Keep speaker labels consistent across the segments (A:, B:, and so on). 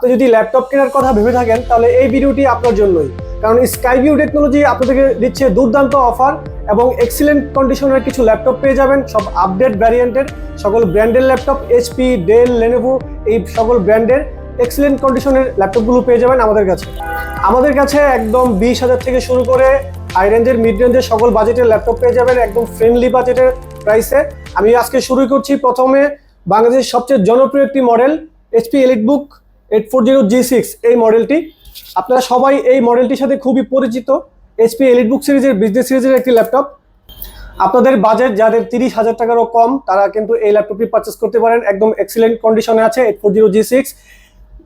A: আপনি যদি ল্যাপটপ কেনার কথা ভেবে থাকেন, তাহলে এই ভিডিওটি আপনার জন্যই। কারণ স্কাইভিউ টেকনোলজি আপনাদেরকে দিচ্ছে দুর্দান্ত অফার এবং এক্সিলেন্ট কন্ডিশনের কিছু ল্যাপটপ পেয়ে যাবেন, সব আপডেট ভ্যারিয়েন্টের সকল ব্র্যান্ডের ল্যাপটপ এইচপি ডেল লেনোভো এই সকল ব্র্যান্ডের এক্সিলেন্ট কন্ডিশনের ল্যাপটপগুলো পেয়ে যাবেন আমাদের কাছে। আমাদের কাছে একদম বিশ হাজার থেকে শুরু করে হাই রেঞ্জের মিড রেঞ্জের সকল বাজেটের ল্যাপটপ পেয়ে যাবেন, একদম ফ্রেন্ডলি বাজেটের প্রাইসে আমি আজকে শুরু করছি প্রথমে বাংলাদেশের সবচেয়ে জনপ্রিয় একটি model HP EliteBook eight four zero G six এই মডেলটি আপনারা সবাই এই মডেলটির সাথে খুবই পরিচিত। এইচপি এলিট বুক সিরিজের বিজনেস সিরিজের একটি ল্যাপটপ আপনাদের বাজেট যাদের তিরিশ হাজার টাকারও কম, তারা কিন্তু এই ল্যাপটপটি পারচেস করতে পারেন। একদম এক্সিলেন্ট কন্ডিশনে আছে eight four zero G six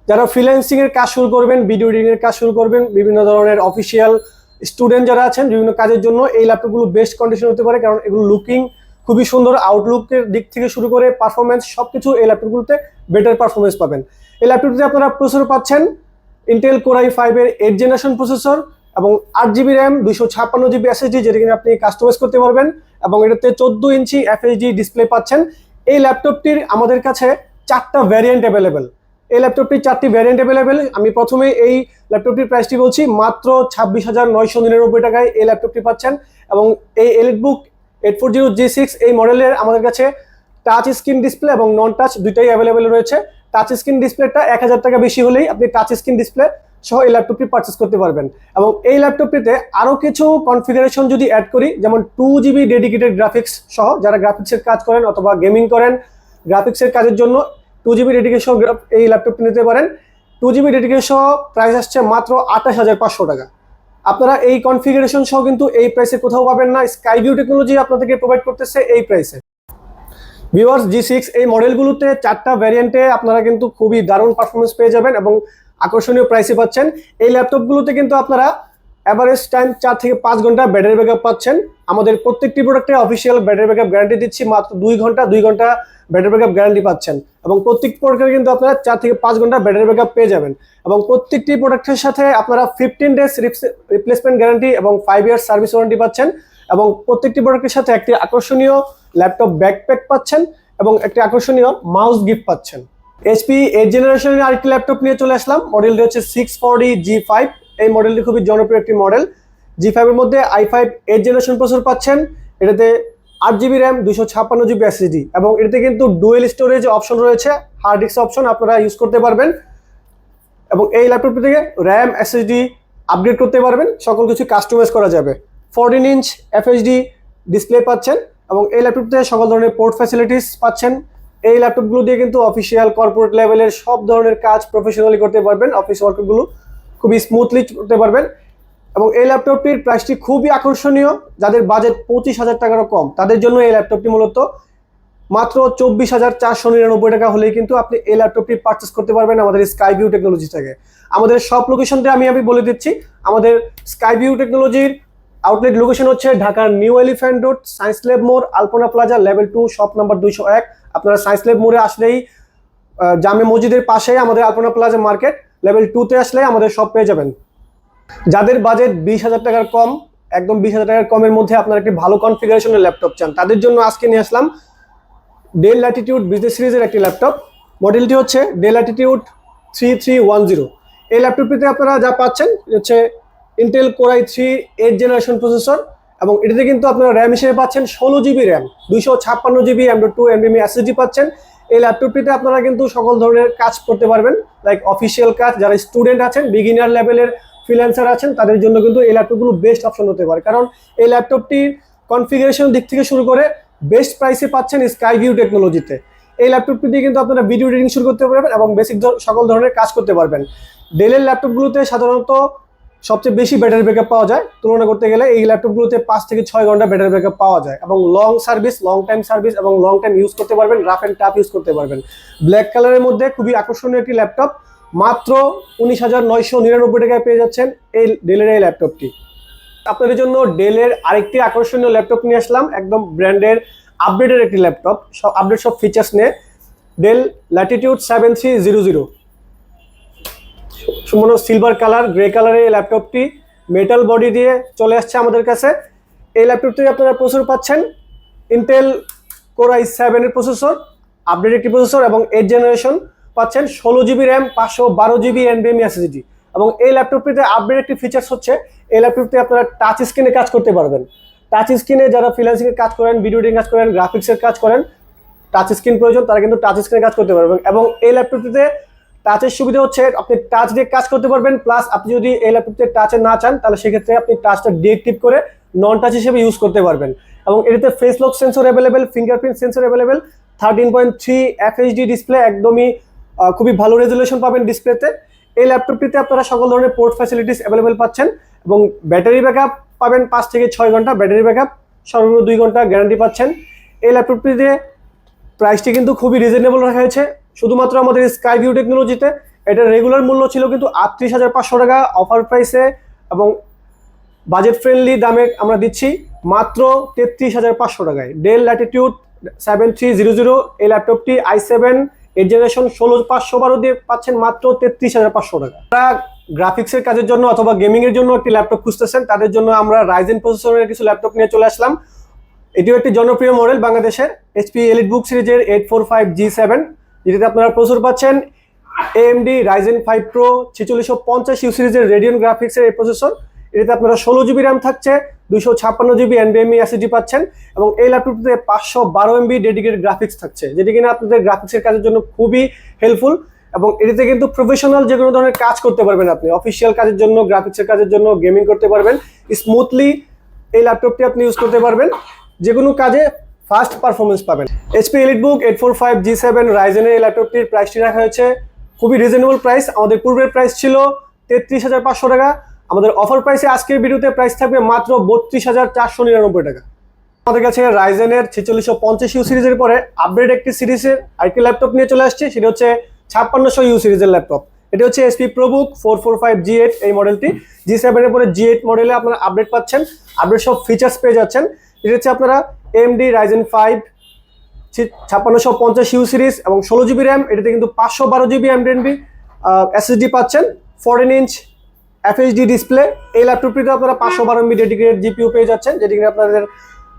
A: যারা ফ্রিল্যান্সিং এর কাজ শুরু করবেন ভিডিও এডিটিং কাজ শুরু করবেন, বিভিন্ন ধরনের অফিসিয়াল স্টুডেন্ট যারা আছেন, বিভিন্ন কাজের জন্য এই ল্যাপটপগুলো বেস্ট কন্ডিশন হতে পারে, কারণ এগুলো লুকিং খুবই সুন্দর আউটলুকের দিক থেকে শুরু করে পারফরমেন্স সবকিছু এই ল্যাপটপগুলোতে বেটার পারফরমেন্স পাবেন। এই ল্যাপটপটিতে আপনারা প্রসেসর পাচ্ছেন ইন্টেল কোরাই ফাইভের এইট জেনারেশন প্রসেসর এবং আট জিবি র্যাম দুশো ছাপ্পান্ন জিবি এসএসডি যেটা আপনি কাস্টমাইজ করতে পারবেন এবং এটাতে চোদ্দ ইঞ্চি এফএইচডি ডিসপ্লে পাচ্ছেন। এই ল্যাপটপটির আমাদের কাছে চারটা ভ্যারিয়েন্ট অ্যাভেলেবেল এই ল্যাপটপটির চারটি ভ্যারিয়েন্ট অ্যাভেলেবেল আমি প্রথমে এই ল্যাপটপটির প্রাইসটি বলছি, মাত্র ছাব্বিশ হাজার নয়শো নিরানব্বই টাকায় এই ল্যাপটপটি পাচ্ছেন এবং এই EliteBook eight four zero G six এই মডেলের আমাদের কাছে টাচ স্ক্রিন ডিসপ্লে এবং নন টাচ দুইটাই অ্যাভেলেবেল রয়েছে। টাচ স্ক্রিন ডিসপ্লেটা এক হাজার টাকা বেশি হলেই আপনি টাচ স্ক্রিন ডিসপ্লে সহ এই ল্যাপটপটি পারচেস করতে পারবেন। এবং এই ল্যাপটপটিতে আরও কিছু কনফিগারেশন যদি অ্যাড করি, যেমন টু জিবি ডেডিকেটেড গ্রাফিক্স সহ যারা গ্রাফিক্সের কাজ করেন অথবা গেমিং করেন গ্রাফিক্সের কাজের জন্য টু জিবি ডেডিকেশন এই ল্যাপটপটি নিতে পারেন। টু জিবি ডেডিকেশন প্রাইস আসছে মাত্র আঠাশ হাজার পাঁচশো টাকা। আপনারা এই কনফিগারেশন সহ কিন্তু এই প্রাইসে কোথাও পাবেন না। স্কাইভিউ টেকনোলজি আপনাদেরকে প্রোভাইড করতেছে এই প্রাইসে ভিওয়ার্স জি সিক্স এই মডেলগুলোতে চারটা ভ্যারিয়েন্টে আপনারা কিন্তু খুবই দারুণ পারফরমেন্স পেয়ে যাবেন এবং আকর্ষণীয় প্রাইসে পাচ্ছেন। এই ল্যাপটপগুলোতে কিন্তু আপনারা অ্যাভারেজ টাইম চার থেকে পাঁচ ঘণ্টা ব্যাটারি ব্যাকআপ পাচ্ছেন। আমাদের প্রত্যেকটি প্রোডাক্টে অফিসিয়াল ব্যাটারি ব্যাকআপ গ্যারান্টি দিচ্ছি, মাত্র দুই ঘণ্টা দুই ঘণ্টা ব্যাটারি ব্যাকআপ গ্যারান্টি পাচ্ছেন। এবং প্রত্যেক প্রোডাক্টে কিন্তু আপনারা চার থেকে পাঁচ ঘণ্টা ব্যাটারি ব্যাকআপ পেয়ে যাবেন। এবং প্রত্যেকটি প্রোডাক্টের সাথে আপনারা ফিফটিন ডেজ রিপ্লেসমেন্ট গ্যারান্টি এবং ফাইভ ইয়ার্স সার্ভিস ওয়ারেন্টি পাচ্ছেন। এবং প্রত্যেকটি প্রোডাক্টের সাথে একটি আকর্ষণীয় ল্যাপটপ ব্যাকপ্যাক পাচ্ছেন এবং একটি আকর্ষণীয় মাউস গিফট পাচ্ছেন। এইচপি এইট জেনারেশনের আরেকটি ল্যাপটপ নিয়ে চলে আসলাম। মডেলটি হচ্ছে সিক্স ফোরডি জি ফাইভ এই মডেলটি খুবই জনপ্রিয় একটি মডেল। জি ফাইভের মধ্যে I five eight generation processor পাচ্ছেন। এটাতে আট জিবি র্যাম দুশো ছাপ্পান্ন জিবি এসএসডি এবং এটাতে কিন্তু ডুয়েল স্টোরেজ অপশন রয়েছে। হার্ড ডিস্ক অপশন আপনারা ইউজ করতে পারবেন এবং এই ল্যাপটপটি থেকে র্যাম এসএসডি আপগ্রেড করতে পারবেন। সকল কিছু কাস্টমাইজ করা যাবে। ফোরটিন ইঞ্চ এফএইচডি ডিসপ্লে পাচ্ছেন এবং এই ল্যাপটপতে সকল ধরনের পোর্ট ফ্যাসিলিটিস পাচ্ছেন। এই ল্যাপটপগুলো দিয়ে কিন্তু অফিসিয়াল কর্পোরেট লেভেলের সব ধরনের কাজ প্রফেশনালি করতে পারবেন অফিস ওয়ার্কগুলো খুবই স্মুথলি করতে পারবেন। এবং এই ল্যাপটপটির প্রাইসটি খুবই আকর্ষণীয়, যাদের বাজেট পঁচিশ হাজার টাকারও কম। তাদের জন্য এই ল্যাপটপটি মূলত মাত্র চব্বিশ হাজার চারশো নিরানব্বই টাকা হলেই কিন্তু আপনি এই ল্যাপটপটি পারচেস করতে পারবেন আমাদের স্কাই ভিউ টেকনোলজি থেকে আমাদের সব লোকেশনটা আমি আমি বলে দিচ্ছি। আমাদের স্কাই ভিউ টেকনোলজির আউটলেট লোকেশন হচ্ছে ঢাকার new elephant road science lab মোড় Alpana plaza level two shop number দুইশো এক। আপনারা সায়েন্স ল্যাব মোড়ে আসলেই জামে মসজিদের পাশেই আমাদের আলপনা প্লাজা মার্কেট লেভেল টুতে আসলে আমাদের সব পেয়ে যাবেন। যাদের বাজেট বিশ হাজার টাকার কম, একদম বিশ হাজার টাকার কমের মধ্যে আপনার একটি ভালো কনফিগারেশনের ল্যাপটপ চান। তাদের জন্য আজকে নিয়ে আসলাম ডেল ল্যাটিটিউড বিজনেস সিরিজের একটি ল্যাপটপ মডেলটি হচ্ছে Dell Latitude three three one zero এই ল্যাপটপটিতে আপনারা যা পাচ্ছেন হচ্ছে Intel core i three eight generation processor এবং এটাতে কিন্তু আপনারা র্যাম হিসেবে পাচ্ছেন ষোলো জিবি র্যাম দুশো ছাপ্পান্ন জিবি এম টু এমবিএম এসএসডি পাচ্ছেন। এই ল্যাপটপটিতে আপনারা কিন্তু সকল ধরনের কাজ করতে পারবেন লাইক অফিসিয়াল কাজ, যারা স্টুডেন্ট আছেন বিগিনার লেভেলের ফ্রিল্যান্সার আছেন, তাদের জন্য কিন্তু এই ল্যাপটপগুলো বেস্ট অপশন হতে পারে। কারণ এই ল্যাপটপটির কনফিগারেশন দিক থেকে শুরু করে বেস্ট প্রাইসে পাচ্ছেন স্কাই ভিউ টেকনোলজিতে এই ল্যাপটপটি দিয়ে কিন্তু আপনারা ভিডিও এডিটিং শুরু করতে পারবেন এবং বেসিক সকল ধরনের কাজ করতে পারবেন। ডেলের ল্যাপটপগুলোতে সাধারণত সবচেয়ে বেশি ব্যাটারি ব্যাকআপ পাওয়া যায়। তুলনা করতে গেলে এই ল্যাপটপগুলোতে পাঁচ থেকে ছয় ঘণ্টা ব্যাটারি ব্যাকআপ পাওয়া যায় এবং long service long time service এবং লং টাইম ইউজ করতে পারবেন রাফ অ্যান্ড টাফ ইউজ করতে পারবেন। ব্ল্যাক কালারের মধ্যে খুবই আকর্ষণীয় একটি ল্যাপটপ মাত্র উনিশ হাজার নয়শো নিরানব্বই টাকায় পেয়ে যাচ্ছেন এই ডেলের এই ল্যাপটপটি আপনাদের জন্য ডেলের আরেকটি আকর্ষণীয় ল্যাপটপ নিয়ে আসলাম, একদম ব্র্যান্ডের আপডেটের একটি ল্যাপটপ সব আপডেট সব ফিচার্স নিয়ে। Dell Latitude seven three zero zero সম্পূর্ণ সিলভার কালার গ্রে কালারের এই ল্যাপটপটি মেটাল বডি দিয়ে চলে আসছে আমাদের কাছে। এই ল্যাপটপটি আপনারা প্রসেসর পাচ্ছেন। ইন্টেল কোরাই সেভেনের প্রসেসর আপডেট একটি প্রসেসর এবং এইট জেনারেশন পাচ্ছেন। ষোলো জিবি র্যাম পাঁচশো বারো জিবি এনবিএম এসএসডি এবং এই ল্যাপটপটিতে আপডেট একটি ফিচার্স হচ্ছে, এই ল্যাপটপটি আপনারা টাচ স্ক্রিনে কাজ করতে পারবেন। টাচ স্ক্রিনে যারা ফ্রিল্যান্সিং কাজ করেন ভিডিও এডিটিং কাজ করেন গ্রাফিক্সের কাজ করেন টাচ স্ক্রিন প্রয়োজন, তারা কিন্তু টাচ স্ক্রিনে কাজ করতে পারবেন এবং এই ল্যাপটপটিতে টাচের সুবিধা হচ্ছে আপনি টাচ দিয়ে কাজ করতে পারবেন প্লাস আপনি যদি এই ল্যাপটপটিতে টাচে না চান, তাহলে সেক্ষেত্রে আপনি টাচটা ডিএক্টিভ করে নন টাচ হিসেবে ইউজ করতে পারবেন। এবং এটিতে face lock sensor available fingerprint sensor available thirteen point three FHD display একদমই খুবই ভালো রেজলিউশন পাবেন ডিসপ্লেতে এই ল্যাপটপটিতে আপনারা সকল ধরনের পোর্ট ফ্যাসিলিটিস অ্যাভেলেবেল পাচ্ছেন এবং ব্যাটারি ব্যাকআপ পাবেন পাঁচ থেকে ছয় ঘণ্টা ব্যাটারি ব্যাকআপ সর্বনিম্ন দুই ঘণ্টা গ্যারান্টি পাচ্ছেন। এই ল্যাপটপটিতে প্রাইসটি কিন্তু খুবই রিজনেবল রাখা হয়েছে। শুধুমাত্র আমাদের স্কাই ভিউ টেকনোলজিতে এটার রেগুলার মূল্য ছিল কিন্তু আটত্রিশ হাজার পাঁচশো টাকা অফার প্রাইসে এবং বাজেট ফ্রেন্ডলি দামে আমরা দিচ্ছি মাত্র তেত্রিশ হাজার পাঁচশো টাকায়। Dell Latitude seven three zero zero এই ল্যাপটপটি আই সেভেন এর জেনারেশন ষোলো পাঁচশো বারো দিয়ে পাচ্ছেন মাত্র তেত্রিশ হাজার পাঁচশো টাকা। তারা গ্রাফিক্সের কাজের জন্য অথবা গেমিং এর জন্য একটি ল্যাপটপ খুঁজতেছেন, তাদের জন্য আমরা রাইজেন প্রসেসরের কিছু ল্যাপটপ নিয়ে চলে আসলাম। এটিও একটি জনপ্রিয় মডেল বাংলাদেশের এইচপি এলিট বুক সিরিজের eight four five G seven যেটিতে আপনারা প্রচুর পাচ্ছেন এএমডি রাইজেন ফাইভ প্রো ছেচল্লিশশো পঞ্চাশ ইউ সিরিজের রেডিয়ন গ্রাফিক্সের এই প্রসেসর এটিতে আপনারা ষোলো জিবি র্যাম থাকছে দুশো ছাপ্পান্ন জিবি এনবিএমই এসএসডি পাচ্ছেন এবং এই ল্যাপটপটিতে পাঁচশো বারো এমবি ডেডিকেটেড গ্রাফিক্স থাকছে, যেটি কিনা আপনাদের গ্রাফিক্সের কাজের জন্য খুবই হেল্পফুল এবং এটিতে কিন্তু প্রফেশনাল যে কোনো ধরনের কাজ করতে পারবেন আপনি। অফিসিয়াল কাজের জন্য গ্রাফিক্সের কাজের জন্য গেমিং করতে পারবেন। স্মুথলি এই ল্যাপটপটি আপনি ইউজ করতে পারবেন। যে কোনো কাজে ফাস্ট পারফরমেন্স পাবেন। HP EliteBook eight four five G seven রাইজেনের এই ল্যাপটপটির প্রাইসটি রাখা হয়েছে। খুবই রিজনেবল প্রাইস আমাদের পূর্বের প্রাইস ছিল তেত্রিশ হাজার পাঁচশো টাকা। আমাদের অফার প্রাইসে আজকের ভিডিওতে প্রাইস থাকবে মাত্র বত্রিশ হাজার চারশো নিরানব্বই টাকা। আমাদের কাছে রাইজেনের ছেচল্লিশশো পঞ্চাশ ইউ সিরিজের পরে আপডেট একটি সিরিজের আরেকটি ল্যাপটপ নিয়ে চলে আসছে। সেটা হচ্ছে ছাপ্পান্নশো ইউ সিরিজের ল্যাপটপ এটি হচ্ছে SP ProBook four four five G eight এই মডেলটি জি সেভেনের পরে জি এইট মডেলে আপনারা আপডেট পাচ্ছেন। আপডেট সব ফিচার্স পেয়ে যাচ্ছেন। এটা হচ্ছে আপনারা এমডি রাইজেন ফাইভ ছাপ্পান্নশো পঞ্চাশ ইউ সিরিজ এবং ষোলো জিবি র্যাম এটাতে কিন্তু পাঁচশো বারো জিবি এমডেনবি এসএসডি পাচ্ছেন ফোরটিন ইঞ্চ এফএইচডি ডিসপ্লে এই ল্যাপটপটিতে আপনারা পাঁচশো বারো এমবি ডেডিকেটেড জিপিউ পেয়ে যাচ্ছেন, যেটি কিনা আপনাদের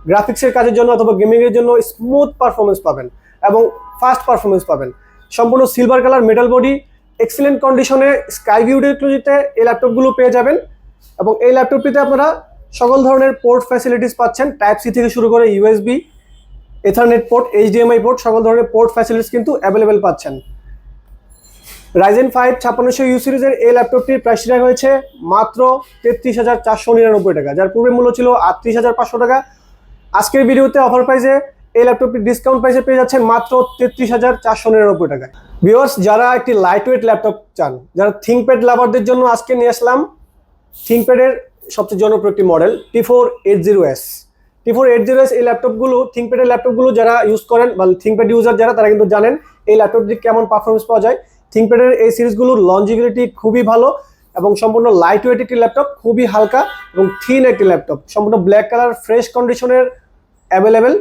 A: গ্রাফিক্সের কাজের জন্য অথবা গেমিংয়ের জন্য স্মুথ পারফরমেন্স পাবেন এবং ফাস্ট পারফরমেন্স পাবেন। সম্পূর্ণ silver colour metal body excellent কন্ডিশনে স্কাই ভিউ টেকনোলজিতে এই ল্যাপটপগুলো পেয়ে যাবেন এবং এই ল্যাপটপটিতে আপনারা সকল ধরনের পোর্ট ফ্যাসিলিটিস পাচ্ছেন। টাইপ সি থেকে শুরু করে USB ethernet port HDMI port সকল ধরনের পোর্ট ফ্যাসিলিটিস কিন্তু অ্যাভেলেবেল পাচ্ছেন। রাইজেন ফাইভ ছাপ্পান্নশো ইউ সিরিজের এই ল্যাপটপটির প্রাইসটি রাখা হয়েছে মাত্র তেত্রিশ হাজার চারশো নিরানব্বই টাকা, যার পূর্বে মূল্য ছিল আটত্রিশ হাজার পাঁচশো টাকা। আজকের ভিডিওতে অফার প্রাইসে এই ল্যাপটপটি ডিসকাউন্ট প্রাইসে পেয়ে যাচ্ছেন মাত্র তেত্রিশ হাজার চারশো নিরানব্বই টাকা ভিওয়ার্স যারা একটি লাইট ওয়েট ল্যাপটপ চান, যারা থিঙ্কপ্যাড লাভারদের জন্য আজকে নিয়ে আসলাম থিঙ্কপ্যাডের সবচেয়ে জনপ্রিয় একটি model T four eight zero S T four eight zero S এই ল্যাপটপগুলো থিঙ্কপ্যাডের ল্যাপটপগুলো যারা ইউজ করেন বা থিঙ্কপ্যাড ইউজার যারা, তারা কিন্তু জানেন এই ল্যাপটপটি কেমন পারফরমেন্স পাওয়া যায়। থিঙ্কপ্যাডের এই সিরিজগুলোর লঞ্জিবিলিটি খুবই ভালো এবং সম্পূর্ণ লাইট ওয়েট একটি ল্যাপটপ, খুবই হালকা এবং থিন একটি ল্যাপটপ। সম্পূর্ণ ব্ল্যাক কালার ফ্রেশ কন্ডিশনের অ্যাভেলেবেল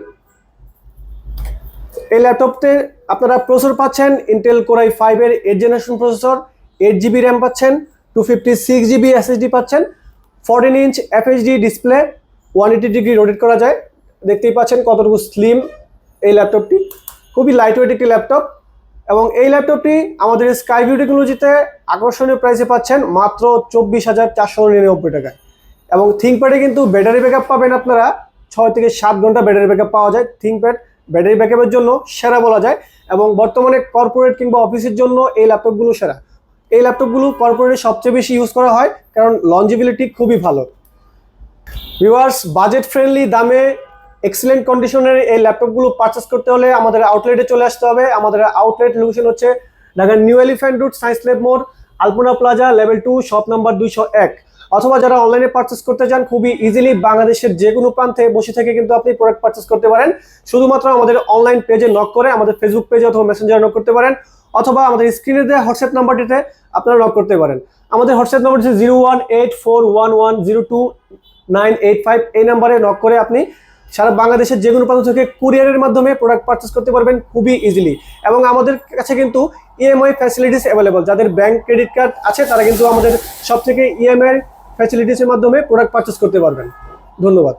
A: এই ল্যাপটপতে আপনারা প্রসেসর পাচ্ছেন ইন্টেল কোরাই ফাইভের eight generation processor eight GB RAM পাচ্ছেন two fifty six GB SSD পাচ্ছেন fourteen inch FHD display one eighty degree rotate করা যায়। দেখতেই পাচ্ছেন কতটুকু স্লিম এই ল্যাপটপটি খুবই লাইট ওয়েট একটি ল্যাপটপ এবং এই ল্যাপটপটি আমাদের স্কাই ভিউ টেকনোলজিতে আকর্ষণীয় প্রাইসে পাচ্ছেন মাত্র চব্বিশ হাজার চারশো নিরানব্বই টাকায়। এবং থিঙ্কপ্যাডে কিন্তু ব্যাটারি ব্যাকআপ পাবেন আপনারা। ছয় থেকে সাত ঘণ্টা ব্যাটারি ব্যাকআপ পাওয়া যায় থিঙ্কপ্যাড ব্যাটারি ব্যাকআপের জন্য সেরা বলা যায়। এবং বর্তমানে কর্পোরেট কিংবা অফিসের জন্য এই ল্যাপটপগুলো সেরা। এই ল্যাপটপগুলো কর্পোরেটে সবচেয়ে বেশি ইউজ করা হয়। কারণ লঞ্জিবিলিটি খুবই ভালো। ভিউয়ার্স বাজেট ফ্রেন্ডলি দামে এক্সেলেন্ট কন্ডিশনের এই ল্যাপটপগুলো পারচেস করতে হলে আমাদের আউটলেটে চলে আসতে হবে। আমাদের আউটলেট লোকেশন হচ্ছে ঢাকার new Elephant road science lab মোড় Alpana plaza level two shop number দুইশো এক। অথবা যারা অনলাইনে পারচেস করতে চান, খুবই ইজিলি বাংলাদেশের যে কোনো প্রান্তে বসে থেকে কিন্তু আপনি প্রোডাক্ট পারচেস করতে পারেন। শুধুমাত্র আমাদের অনলাইন পেজে নক করে আমাদের ফেসবুক পেজে অথবা মেসেঞ্জারে নক করতে পারেন। অথবা আমাদের স্ক্রিনে দেওয়া হোয়াটসঅ্যাপ নাম্বারটিতে আপনারা নক করতে পারেন। আমাদের হোয়াটসঅ্যাপ নাম্বার হচ্ছে zero one eight four one one zero two nine eight five এই নাম্বারে নক করে আপনি সারা বাংলাদেশের যে কোনো প্রান্ত থেকে কুরিয়ারের মাধ্যমে প্রোডাক্ট পারচেস করতে পারবেন খুবই ইজিলি এবং আমাদের কাছে কিন্তু ইএমআই ফ্যাসিলিটিস অ্যাভেলেবল যাদের ব্যাংক ক্রেডিট কার্ড আছে, তারা কিন্তু আমাদের সব থেকে ইএমআই ফ্যাসিলিটিসের মাধ্যমে প্রোডাক্ট পারচেস করতে পারবেন। ধন্যবাদ।